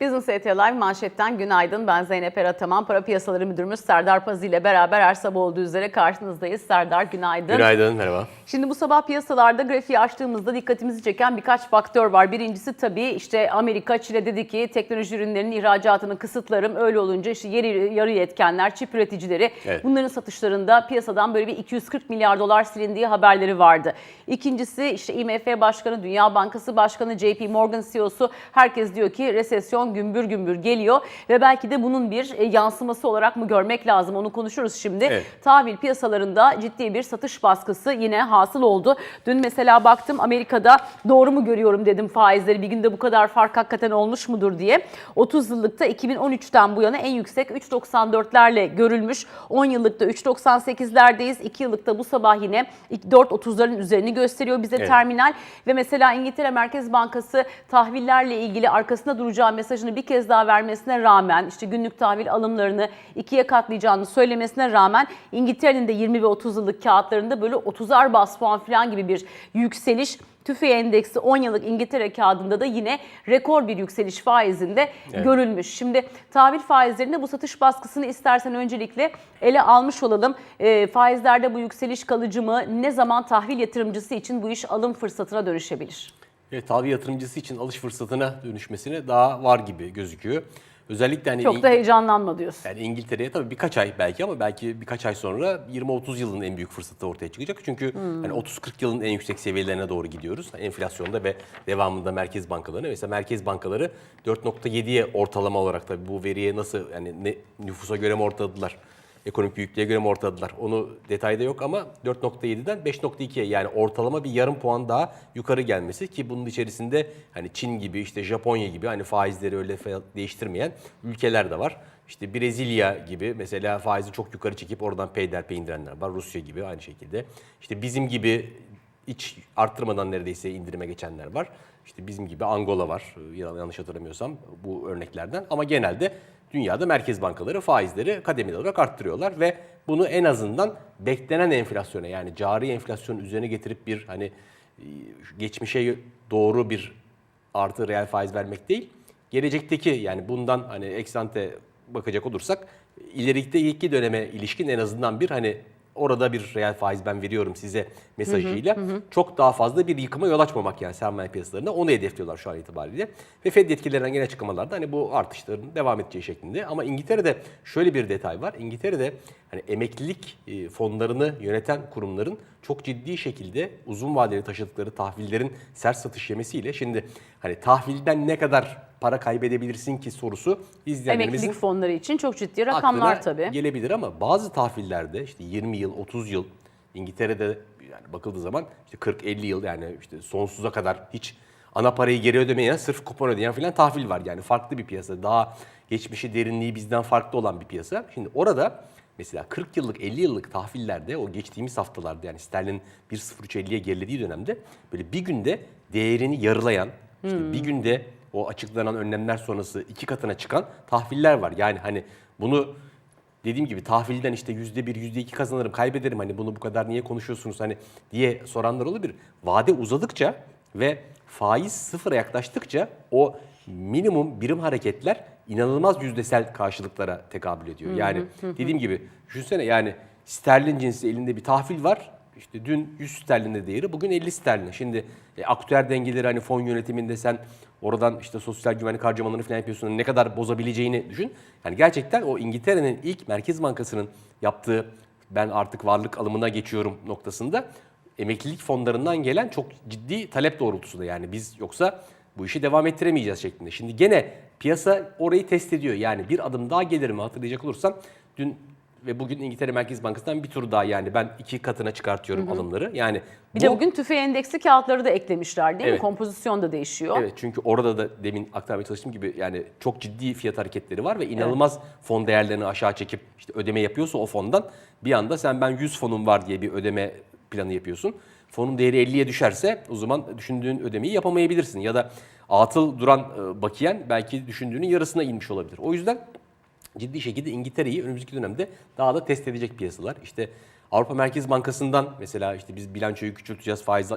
Business ET Live manşetten günaydın. Ben Zeynep Erataman. Para Piyasaları Müdürümüz Serdar Pazı ile beraber her sabah olduğu üzere karşınızdayız. Serdar günaydın. Günaydın, merhaba. Şimdi bu sabah piyasalarda grafiği açtığımızda dikkatimizi çeken birkaç faktör var. Birincisi tabii işte Amerika, Çin'e dedi ki teknoloji ürünlerinin ihracatını kısıtlarım. Öyle olunca işte yarı, yarı yetkenler, çip üreticileri Evet. bunların satışlarında piyasadan böyle bir 240 milyar dolar silindiği haberleri vardı. İkincisi işte IMF Başkanı, Dünya Bankası Başkanı, JP Morgan CEO'su herkes diyor ki resesyon gümbür gümbür geliyor ve belki de bunun bir e, yansıması olarak mı görmek lazım onu konuşuruz şimdi. Evet. Tahvil piyasalarında ciddi bir satış baskısı yine hasıl oldu. Dün mesela baktım Amerika'da doğru mu görüyorum dedim faizleri bir günde bu kadar fark hakikaten olmuş mudur diye. 30 yıllıkta 2013'ten bu yana en yüksek 3.94'lerle görülmüş. 10 yıllıkta 3.98'lerdeyiz. 2 yıllıkta bu sabah yine 4.30'ların üzerini gösteriyor bize Evet. terminal. Ve mesela İngiltere Merkez Bankası tahvillerle ilgili arkasında duracağı mesajını bir kez daha vermesine rağmen işte günlük tahvil alımlarını ikiye katlayacağını söylemesine rağmen İngiltere'nin de 20 ve 30 yıllık kağıtlarında böyle 30'ar bas puan falan gibi bir yükseliş TÜFE endeksi 10 yıllık İngiltere kağıdında da yine rekor bir yükseliş faizinde Evet. görülmüş. Şimdi tahvil faizlerinde bu satış baskısını istersen öncelikle ele almış olalım. E, faizlerde bu yükseliş kalıcı mı? Ne zaman tahvil yatırımcısı için bu iş alım fırsatına dönüşebilir? Evet, tahvil yatırımcısı için alış fırsatına dönüşmesine daha var gibi gözüküyor. Özellikle hani Çok da heyecanlanma diyorsun. yani İngiltere'ye tabii birkaç ay belki ama belki birkaç ay sonra 20-30 yılın en büyük fırsatı ortaya çıkacak. Çünkü Hmm. hani 30-40 yılın en yüksek seviyelerine doğru gidiyoruz. Enflasyonda ve devamında merkez bankalarına. Mesela merkez bankaları 4.7'ye ortalama olarak tabii bu veriye nasıl yani ne, nüfusa göre mi ortaladılar? Ekonomik büyüklüğe göre mi ortaladılar? Onu detayda yok ama 4.7'den 5.2'ye yani ortalama bir yarım puan daha yukarı gelmesi ki bunun içerisinde hani Çin gibi işte Japonya gibi hani faizleri öyle değiştirmeyen ülkeler de var. İşte Brezilya gibi mesela faizi çok yukarı çekip oradan peyderpey indirenler var. Rusya gibi aynı şekilde. İşte bizim gibi hiç arttırmadan neredeyse indirime geçenler var. İşte bizim gibi Angola var e, yanlış hatırlamıyorsam bu örneklerden. Ama genelde dünyada merkez bankaları faizleri kademeli olarak arttırıyorlar ve bunu en azından beklenen enflasyona yani cari enflasyonun üzerine getirip bir hani e, geçmişe doğru bir artı reel faiz vermek değil. Gelecekteki yani bundan hani eksante bakacak olursak ileriki döneme ilişkin en azından bir hani orada bir reel faiz ben veriyorum size mesajıyla çok daha fazla bir yıkıma yol açmamak yani sermaye piyasalarında onu hedefliyorlar şu an itibariyle. Ve Fed yetkililerinden gelen açıklamalarda hani bu artışların devam edeceği şeklinde. Ama İngiltere'de şöyle bir detay var. İngiltere'de hani emeklilik e, fonlarını yöneten kurumların çok ciddi şekilde uzun vadeli taşıdıkları tahvillerin sert satış yemesiyle şimdi hani tahvilden ne kadar para kaybedebilirsin ki sorusu izleyenlerimizin Emeklilik fonları için çok ciddi rakamlar aklına tabii. gelebilir ama bazı tahvillerde işte 20 yıl, 30 yıl İngiltere'de yani bakıldığı zaman işte 40-50 yıl yani işte sonsuza kadar hiç ana parayı geri ödemeyen sırf kupon ödeyen falan tahvil var. Yani farklı bir piyasa. Daha geçmişi derinliği bizden farklı olan bir piyasa. Şimdi orada mesela 40 yıllık 50 yıllık tahvillerde o geçtiğimiz haftalarda yani sterlin 1.0350'ye gerilediği dönemde böyle bir günde değerini yarılayan işte bir günde o açıklanan önlemler sonrası iki katına çıkan tahviller var. Yani hani bunu dediğim gibi tahvilden işte yüzde bir, yüzde iki kazanırım, kaybederim hani bunu bu kadar niye konuşuyorsunuz hani diye soranlar olabilir. Vade uzadıkça ve faiz sıfıra yaklaştıkça o minimum birim hareketler inanılmaz yüzdesel karşılıklara tekabül ediyor. Yani dediğim gibi düşünsene yani sterlin cinsi elinde bir tahvil var. İşte dün 100 sterlinde değeri, bugün 50 sterlin. Şimdi e, aktüer dengeleri hani fon yönetiminde sen oradan işte sosyal güvenlik harcamalarını falan yapıyorsun. Ne kadar bozabileceğini düşün. Yani gerçekten o İngiltere'nin ilk Merkez Bankası'nın yaptığı ben artık varlık alımına geçiyorum noktasında emeklilik fonlarından gelen çok ciddi talep doğrultusunda yani biz yoksa bu işi devam ettiremeyeceğiz şeklinde. Şimdi gene piyasa orayı test ediyor. Yani bir adım daha gelir mi hatırlayacak olursan dün ve bugün İngiltere Merkez Bankası'ndan bir tur daha yani ben iki katına çıkartıyorum alımları. Yani Bir bu- de bugün tüfe endeksi kağıtları da eklemişler değil mi? Evet. Kompozisyon da değişiyor. Evet çünkü orada da demin aktarmaya çalıştığım gibi yani çok ciddi fiyat hareketleri var ve inanılmaz fon değerlerini aşağı çekip işte ödeme yapıyorsa o fondan bir anda sen ben 100 fonum var diye bir ödeme planı yapıyorsun. Fonun değeri 50'ye düşerse o zaman düşündüğün ödemeyi yapamayabilirsin ya da atıl duran e, bakiyen belki düşündüğünün yarısına inmiş olabilir. O yüzden ciddi şekilde İngiltere'yi önümüzdeki dönemde daha da test edecek piyasalar. İşte Avrupa Merkez Bankası'ndan mesela işte biz bilançoyu küçülteceğiz, faiz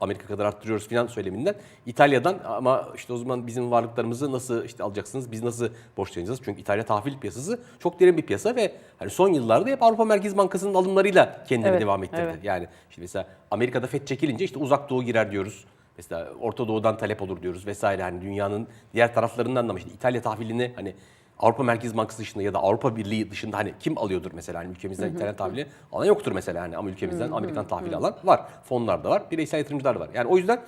Amerika kadar arttırıyoruz falan söyleminden İtalya'dan ama işte o zaman bizim varlıklarımızı nasıl işte alacaksınız, biz nasıl borçlanacağız? Çünkü İtalya tahvil piyasası çok derin bir piyasa ve hani son yıllarda hep Avrupa Merkez Bankası'nın alımlarıyla kendini Evet, devam ettirdi. evet. Yani işte mesela Amerika'da FED çekilince işte uzak doğu girer diyoruz. Mesela Orta Doğu'dan talep olur diyoruz vesaire. Hani dünyanın diğer taraflarından da işte İtalya tahvilini hani Avrupa Merkez Bankası dışında ya da Avrupa Birliği dışında hani kim alıyordur mesela hani ülkemizden İtalyan tahvili alan yoktur mesela hani ama ülkemizden Amerikan tahvili alan var. Fonlar da var, bireysel yatırımcılar da var. Yani o yüzden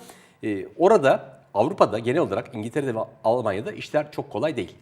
e, orada Avrupa'da genel olarak İngiltere'de ve Almanya'da işler çok kolay değil.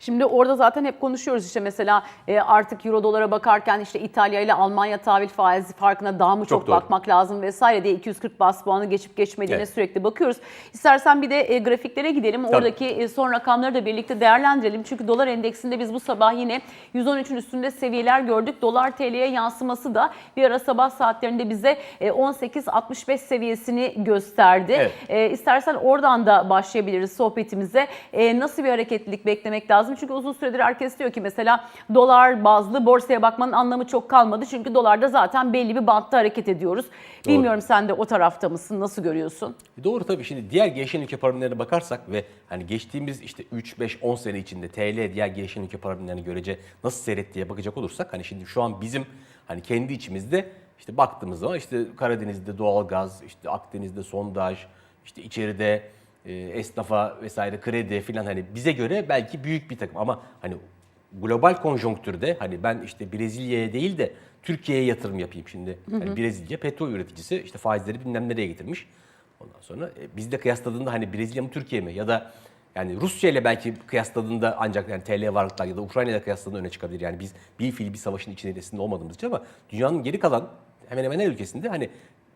Şimdi orada zaten hep konuşuyoruz işte mesela e, artık euro dolara bakarken işte İtalya ile Almanya tahvil faizi farkına daha mı çok, Çok doğru. bakmak lazım vesaire diye 240 bas puanı geçip geçmediğine Evet. sürekli bakıyoruz. İstersen bir de e, grafiklere gidelim. Tabii. Oradaki e, son rakamları da birlikte değerlendirelim. Çünkü dolar endeksinde biz bu sabah yine 113'ün üstünde seviyeler gördük. Dolar TL'ye yansıması da bir ara sabah saatlerinde bize e, 18.65 seviyesini gösterdi. Evet. E, istersen oradan da başlayabiliriz sohbetimize. E, nasıl bir hareketlilik beklemek lazım? Çünkü uzun süredir herkes diyor ki mesela dolar bazlı borsaya bakmanın anlamı çok kalmadı. Çünkü dolarda zaten belli bir bantta hareket ediyoruz. Bilmiyorum sen de o tarafta mısın? Nasıl görüyorsun? E Doğru tabii şimdi diğer gelişen ülke para birimlerine bakarsak ve hani geçtiğimiz işte 3 5 10 sene içinde TL diğer gelişen ülke para birimlerine görece nasıl seyrettiğe bakacak olursak hani şimdi şu an bizim hani kendi içimizde işte baktığımız zaman işte Karadeniz'de doğalgaz, işte Akdeniz'de sondaj, işte içeride e, esnafa vesaire kredi falan hani bize göre belki büyük bir takım ama hani global konjonktürde hani ben işte Brezilya'ya değil de Türkiye'ye yatırım yapayım şimdi. Hani Brezilya petrol üreticisi işte faizleri bilmem nereye getirmiş. Ondan sonra e, bizde kıyasladığında hani Brezilya mı Türkiye mi ya da yani Rusya ile belki kıyasladığında ancak yani TL varlıklar ya da Ukrayna ile kıyasladığında öne çıkabilir. Yani biz bir fiil bir savaşın içerisinde olmadığımız için ama dünyanın geri kalan hemen hemen her ülkesinde hani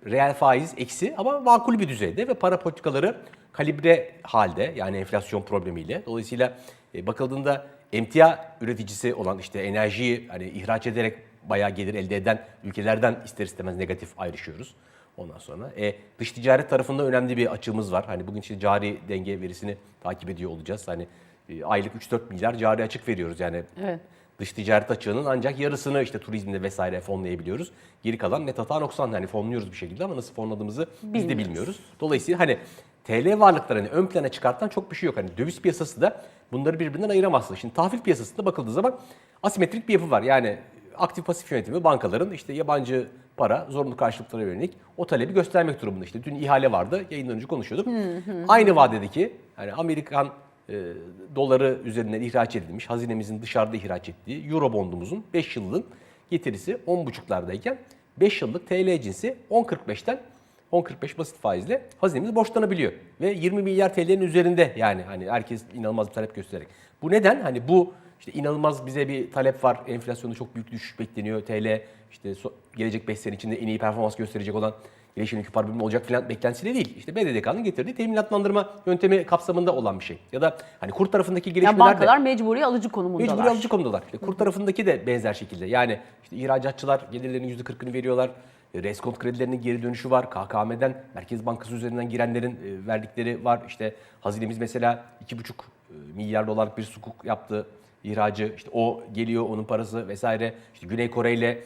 reel faiz eksi ama makul bir düzeyde ve para politikaları kalibre halde yani enflasyon problemiyle. Dolayısıyla e, bakıldığında emtia üreticisi olan işte enerjiyi hani ihraç ederek bayağı gelir elde eden ülkelerden ister istemez negatif ayrışıyoruz. Ondan sonra e, dış ticaret tarafında önemli bir açığımız var. Hani bugün işte cari denge verisini takip ediyor olacağız. Hani e, aylık 3-4 milyar cari açık veriyoruz yani. Evet. Dış ticaret açığının ancak yarısını işte turizmde vesaire fonlayabiliyoruz. Geri kalan net hata noksan hani fonluyoruz bir şekilde ama nasıl fonladığımızı biz de Bilmiyoruz. bilmiyoruz. Dolayısıyla hani TL varlıklarını ön plana çıkartan çok bir şey yok. Hani döviz piyasası da bunları birbirinden ayıramazsın. Şimdi tahvil piyasasında bakıldığı zaman asimetrik bir yapı var. Yani aktif pasif yönetimi bankaların işte yabancı para zorunlu karşılıklara yönelik o talebi göstermek durumunda. İşte dün ihale vardı. Yayından önce konuşuyorduk. Aynı vadedeki yani Amerikan e, doları üzerinden ihraç edilmiş, hazinemizin dışarıda ihraç ettiği Euro bondumuzun 5 yılın getirisi 10,5'lardayken 5 yıllık TL cinsi 10.45'ten 10.45 basit faizle hazinemiz borçlanabiliyor. Ve 20 milyar TL'nin üzerinde yani hani herkes inanılmaz bir talep göstererek. Bu neden? Hani bu işte inanılmaz bize bir talep var. Enflasyonda çok büyük düşüş bekleniyor. TL işte gelecek 5 sene içinde en iyi performans gösterecek olan ülke para birimi olacak filan beklentisiyle değil. İşte BDDK'nın getirdiği teminatlandırma yöntemi kapsamında olan bir şey. Ya da hani kur tarafındaki Yani gelişmeler de... bankalar mecburi alıcı konumundalar. Mecburi alıcı konudalar. İşte kur tarafındaki de benzer şekilde. Yani işte ihracatçılar gelirlerinin %40'ını veriyorlar. E, Reskont kredilerinin geri dönüşü var. KKM'den, Merkez Bankası üzerinden girenlerin e, verdikleri var. İşte hazinemiz mesela 2,5 e, milyar dolarlık bir sukuk yaptı ihracı. İşte o geliyor, onun parası vesaire. İşte Güney Kore ile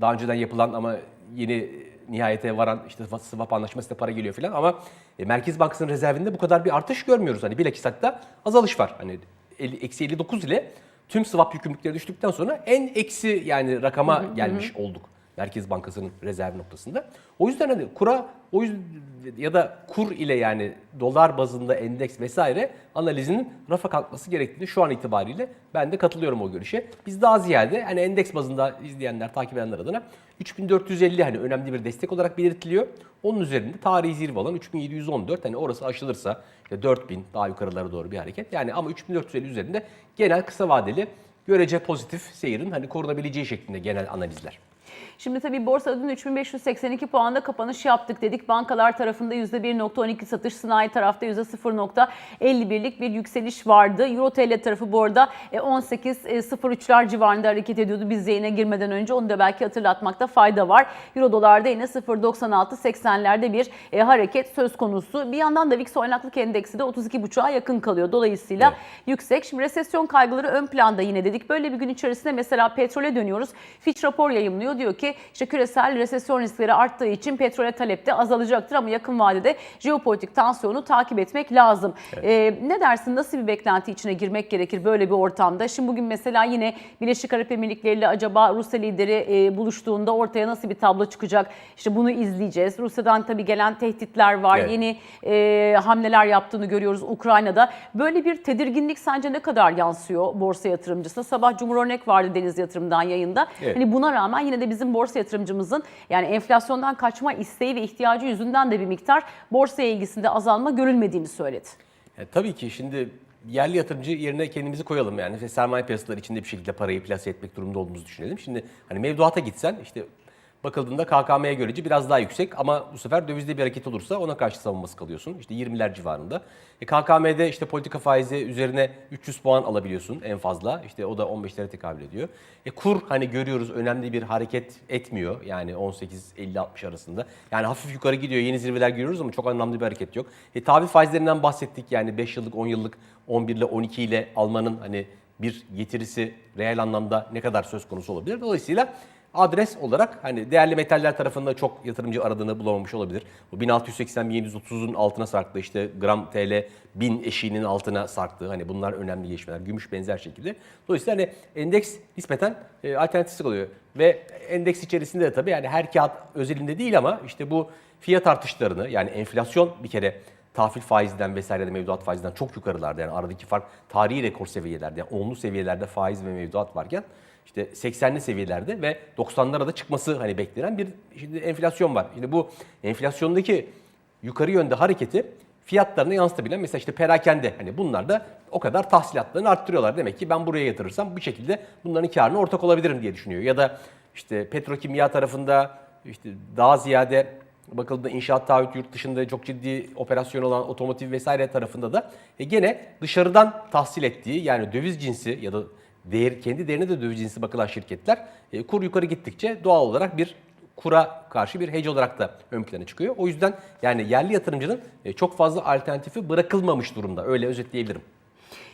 daha önceden yapılan ama yeni nihayete varan işte swap anlaşmasıyla para geliyor falan ama e, Merkez Bankası'nın rezervinde bu kadar bir artış görmüyoruz. Hani bilakis hatta azalış var. Hani 50 eksi 59 ile tüm swap yükümlülükleri düştükten sonra en eksi yani rakama gelmiş olduk. Merkez Bankası'nın rezerv noktasında. O yüzden hani kura o yüzden ya da kur ile yani dolar bazında endeks vesaire analizinin rafa kalkması gerektiğini şu an itibariyle ben de katılıyorum o görüşe. Biz daha ziyade hani endeks bazında izleyenler, takip edenler adına 3450 hani önemli bir destek olarak belirtiliyor. Onun üzerinde tarihi zirve olan 3714 hani orası aşılırsa işte 4000 daha yukarılara doğru bir hareket. Yani ama 3450 üzerinde genel kısa vadeli görece pozitif seyirin hani korunabileceği şeklinde genel analizler. Şimdi tabii borsada dün 3582 puanda kapanış yaptık dedik. Bankalar tarafında %1.12 satış, sanayi tarafta %0.51'lik bir yükseliş vardı. Euro TL tarafı bu arada e, 18.03'ler civarında hareket ediyordu biz yayına girmeden önce. Onu da belki hatırlatmakta fayda var. Euro dolarda yine 0.96-80'lerde bir e, hareket söz konusu. Bir yandan da VIX oynaklık endeksi de 32.5'a yakın kalıyor. Dolayısıyla Evet. yüksek. Şimdi resesyon kaygıları ön planda yine dedik. Böyle bir gün içerisinde mesela petrole dönüyoruz. Fitch rapor yayımlıyor. Diyor ki ki işte küresel resesyon riskleri arttığı için petrole talep de azalacaktır ama yakın vadede jeopolitik tansiyonu takip etmek lazım. Ee, ne dersin nasıl bir beklenti içine girmek gerekir böyle bir ortamda? Şimdi bugün mesela yine Birleşik Arap Emirlikleri ile acaba Rusya lideri e, buluştuğunda ortaya nasıl bir tablo çıkacak? İşte bunu izleyeceğiz. Rusya'dan tabii gelen tehditler var. Evet. Yeni e, hamleler yaptığını görüyoruz Ukrayna'da. Böyle bir tedirginlik sence ne kadar yansıyor borsa yatırımcısına? Sabah Cumhur Örnek vardı Deniz Yatırım'dan yayında. Evet. Hani buna rağmen yine de bizim borsa yatırımcımızın yani enflasyondan kaçma isteği ve ihtiyacı yüzünden de bir miktar borsaya ilgisinde azalma görülmediğini söyledi. E, tabii ki şimdi yerli yatırımcı yerine kendimizi koyalım yani ve sermaye piyasaları içinde bir şekilde parayı plase etmek durumunda olduğumuzu düşünelim. Şimdi hani mevduata gitsen işte bakıldığında KKM'ye görece biraz daha yüksek ama bu sefer dövizde bir hareket olursa ona karşı savunması kalıyorsun. İşte 20'ler civarında. E, KKM'de işte politika faizi üzerine 300 puan alabiliyorsun en fazla. İşte o da 15'lere tekabül ediyor. E, kur hani görüyoruz önemli bir hareket etmiyor. Yani 18-50-60 arasında. Yani hafif yukarı gidiyor. Yeni zirveler görüyoruz ama çok anlamlı bir hareket yok. E, tahvil faizlerinden bahsettik. Yani 5 yıllık, 10 yıllık, 11 ile 12 ile almanın hani bir getirisi reel anlamda ne kadar söz konusu olabilir. Dolayısıyla adres olarak hani değerli metaller tarafında çok yatırımcı aradığını bulamamış olabilir. Bu 1680-1730'un altına sarktı işte gram TL 1000 eşiğinin altına sarktı. Hani bunlar önemli gelişmeler. Gümüş benzer şekilde. Dolayısıyla hani endeks nispeten e, alternatif kalıyor. Ve endeks içerisinde de tabii yani her kağıt özelinde değil ama işte bu fiyat artışlarını yani enflasyon bir kere tahvil faizinden vesaire de mevduat faizinden çok yukarılarda yani aradaki fark tarihi rekor seviyelerde yani onlu seviyelerde faiz ve mevduat varken işte 80'li seviyelerde ve 90'lara da çıkması hani beklenen bir şimdi enflasyon var. Şimdi bu enflasyondaki yukarı yönde hareketi fiyatlarına yansıtabilen mesela işte perakende hani bunlar da o kadar tahsilatlarını arttırıyorlar. Demek ki ben buraya yatırırsam bu şekilde bunların karına ortak olabilirim diye düşünüyor. Ya da işte petrokimya tarafında işte daha ziyade bakıldığında inşaat taahhüt yurt dışında çok ciddi operasyon olan otomotiv vesaire tarafında da e, gene dışarıdan tahsil ettiği yani döviz cinsi ya da değer, kendi değerine de döviz cinsi bakılan şirketler e, kur yukarı gittikçe doğal olarak bir kura karşı bir hedge olarak da ön plana çıkıyor. O yüzden yani yerli yatırımcının e, çok fazla alternatifi bırakılmamış durumda. Öyle özetleyebilirim.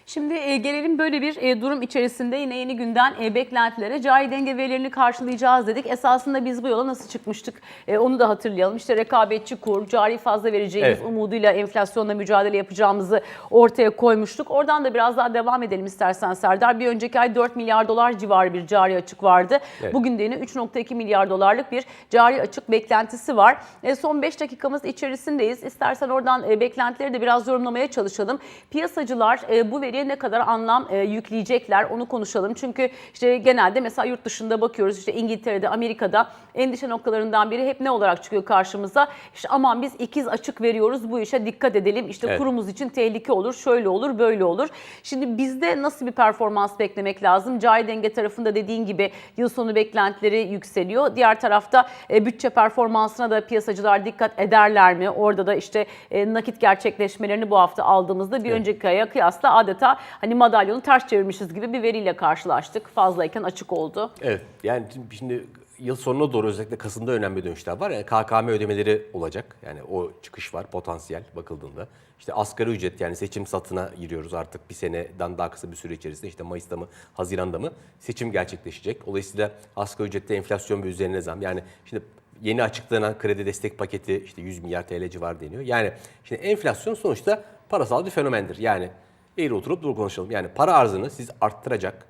Şimdi e, gelelim böyle bir e, durum içerisinde yine yeni günden e, beklentilere cari denge verilerini karşılayacağız dedik. Esasında biz bu yola nasıl çıkmıştık e, onu da hatırlayalım. İşte rekabetçi kur, cari fazla vereceğimiz Evet. umuduyla enflasyonla mücadele yapacağımızı ortaya koymuştuk. Oradan da biraz daha devam edelim istersen Serdar. Bir önceki ay 4 milyar dolar civarı bir cari açık vardı. Evet. Bugün de yine 3.2 milyar dolarlık bir cari açık beklentisi var. E, son 5 dakikamız içerisindeyiz. İstersen oradan e, beklentileri de biraz yorumlamaya çalışalım. Piyasacılar e, bu veriye ne kadar anlam e, yükleyecekler onu konuşalım. Çünkü işte genelde mesela yurt dışında bakıyoruz işte İngiltere'de, Amerika'da endişe noktalarından biri hep ne olarak çıkıyor karşımıza? İşte aman biz ikiz açık veriyoruz bu işe dikkat edelim. İşte Evet. kurumuz için tehlike olur, şöyle olur, böyle olur. Şimdi bizde nasıl bir performans beklemek lazım? Cari denge tarafında dediğin gibi yıl sonu beklentileri yükseliyor. Diğer tarafta e, bütçe performansına da piyasacılar dikkat ederler mi? Orada da işte e, nakit gerçekleşmelerini bu hafta aldığımızda bir Evet. önceki aya kıyasla adeta hani madalyonu ters çevirmişiz gibi bir veriyle karşılaştık. Fazlayken açık oldu. Evet yani şimdi- yıl sonuna doğru özellikle Kasım'da önemli dönüşler var. Yani KKM ödemeleri olacak. Yani o çıkış var potansiyel bakıldığında. İşte asgari ücret yani seçim satına giriyoruz artık bir seneden daha kısa bir süre içerisinde. işte Mayıs'ta mı Haziran'da mı seçim gerçekleşecek. Dolayısıyla asgari ücrette enflasyon ve üzerine zam. Yani şimdi yeni açıklanan kredi destek paketi işte 100 milyar TL civarı deniyor. Yani şimdi enflasyon sonuçta parasal bir fenomendir. Yani eğri oturup dur konuşalım. Yani para arzını siz arttıracak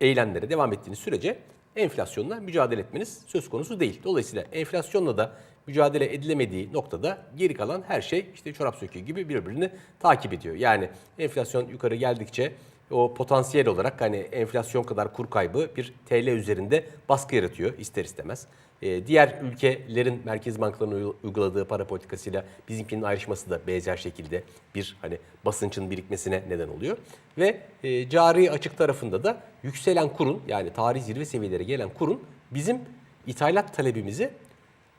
eylemlere devam ettiğiniz sürece enflasyonla mücadele etmeniz söz konusu değil. Dolayısıyla enflasyonla da mücadele edilemediği noktada geri kalan her şey işte çorap söküğü gibi birbirini takip ediyor. Yani enflasyon yukarı geldikçe o potansiyel olarak hani enflasyon kadar kur kaybı bir TL üzerinde baskı yaratıyor ister istemez. Ee, diğer ülkelerin merkez bankalarının uy- uyguladığı para politikasıyla bizimkinin ayrışması da benzer şekilde bir hani basınçın birikmesine neden oluyor. Ve e, cari açık tarafında da yükselen kurun yani tarih zirve seviyelere gelen kurun bizim ithalat talebimizi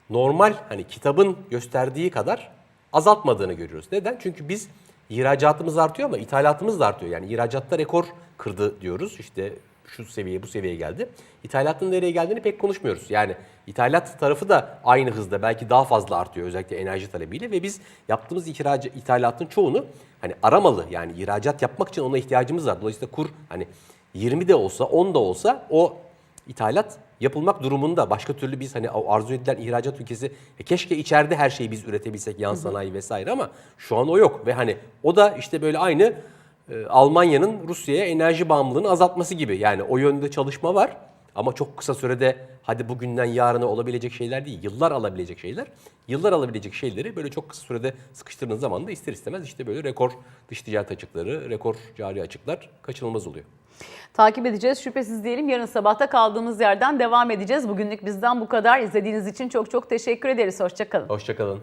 normal hani kitabın gösterdiği kadar azaltmadığını görüyoruz. Neden? Çünkü biz ihracatımız artıyor ama ithalatımız da artıyor. Yani ihracatta rekor kırdı diyoruz. İşte şu seviyeye bu seviyeye geldi. İthalatın nereye geldiğini pek konuşmuyoruz. Yani ithalat tarafı da aynı hızda belki daha fazla artıyor özellikle enerji talebiyle ve biz yaptığımız ihrac, ithalatın çoğunu hani aramalı yani ihracat yapmak için ona ihtiyacımız var. Dolayısıyla kur hani 20 de olsa 10 da olsa o ithalat yapılmak durumunda. Başka türlü biz hani arzu edilen ihracat ülkesi e, keşke içeride her şeyi biz üretebilsek yan sanayi vesaire ama şu an o yok ve hani o da işte böyle aynı e, Almanya'nın Rusya'ya enerji bağımlılığını azaltması gibi. Yani o yönde çalışma var ama çok kısa sürede hadi bugünden yarına olabilecek şeyler değil. Yıllar alabilecek şeyler. Yıllar alabilecek şeyleri böyle çok kısa sürede sıkıştırdığınız zaman da ister istemez işte böyle rekor dış ticaret açıkları, rekor cari açıklar kaçınılmaz oluyor. Takip edeceğiz. Şüphesiz diyelim yarın sabahta kaldığımız yerden devam edeceğiz. Bugünlük bizden bu kadar. İzlediğiniz için çok çok teşekkür ederiz. Hoşçakalın. Hoşçakalın.